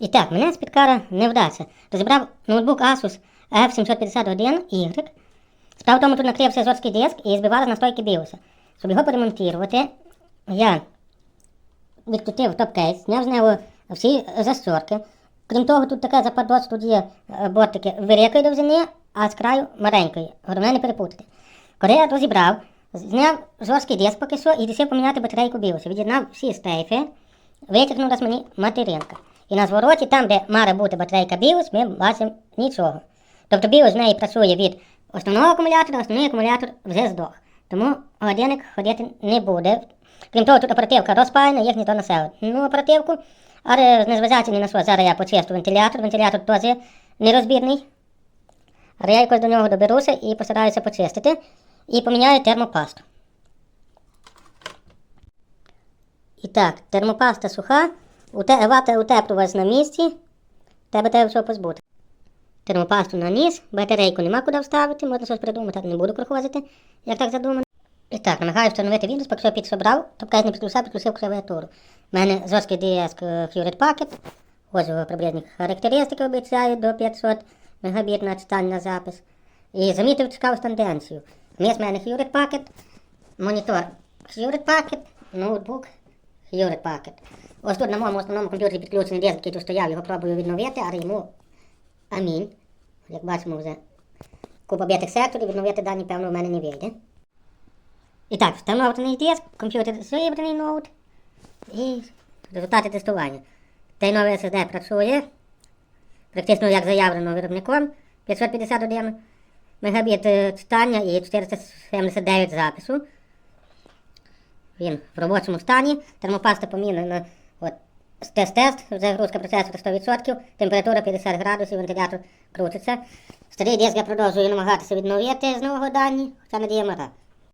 І так, мене спіткара невдача. Розібрав ноутбук Asus F751Y. Справа в тому, тут накрився жорсткий диск і збивали з настройки BIOS. Щоб його поремонтувати, я відкрутив топ-кейс, зняв з нього всі засторки. Крім того, тут таке западос, тут є е, бортики великої довжини, а з краю маленької. Головне не перепутати. Коли я розібрав, зняв жорсткий диск поки що і рішив поміняти батарейку BIOS. Від'єднав всі стейфи, витягнув з мені материнка. І на звороті, там, де має бути батарейка BIOS, ми бачимо нічого. Тобто BIOS в неї працює від основного акумулятора, основний акумулятор вже здох. Тому годинник ходити не буде. Крім того, тут оперативка розпаяна, їх ніхто населить. Ну, оперативку, але незважаючи ні на що, зараз я почистю вентилятор, вентилятор теж нерозбірний. Але я якось до нього доберуся і постараюся почистити. І поміняю термопасту. І так, термопаста суха, уте, вата утеплювач на місці, тебе треба всього позбути. Термопасту наніс, батарейку нема куди вставити, можна щось придумати, не буду крохозити, як так задумано. І так, намагаюся встановити Windows, поки що підсобрав, тобто не підключав, підключив клавіатуру. У мене жорсткий е, Hewlett Packard, ось приблизні характеристики обіцяють до 500 мегабіт на читання на запис. І замітив цікаву тенденцію. Вмість мене Hewlett Packard, монітор Hewlett Packard, ноутбук Hewlett Packard. Ось тут на моєму основному комп'ютері підключений диск, який тут стояв, його пробую відновити, але йому амінь. Як бачимо вже купа б'ятих секторів, відновити дані, певно, в мене не вийде. І так, встановлений диск, комп'ютер зібраний ноут і результати тестування. Цей новий SSD працює практично як заявлено виробником 551 мегабіт е, читання і 479 запису. Він в робочому стані. Термопаста помінена от, тест-тест, загрузка процесора 100%, температура 50 градусів, вентилятор крутиться. Старий диск я продовжую намагатися відновити з нового дані, хоча надія мара.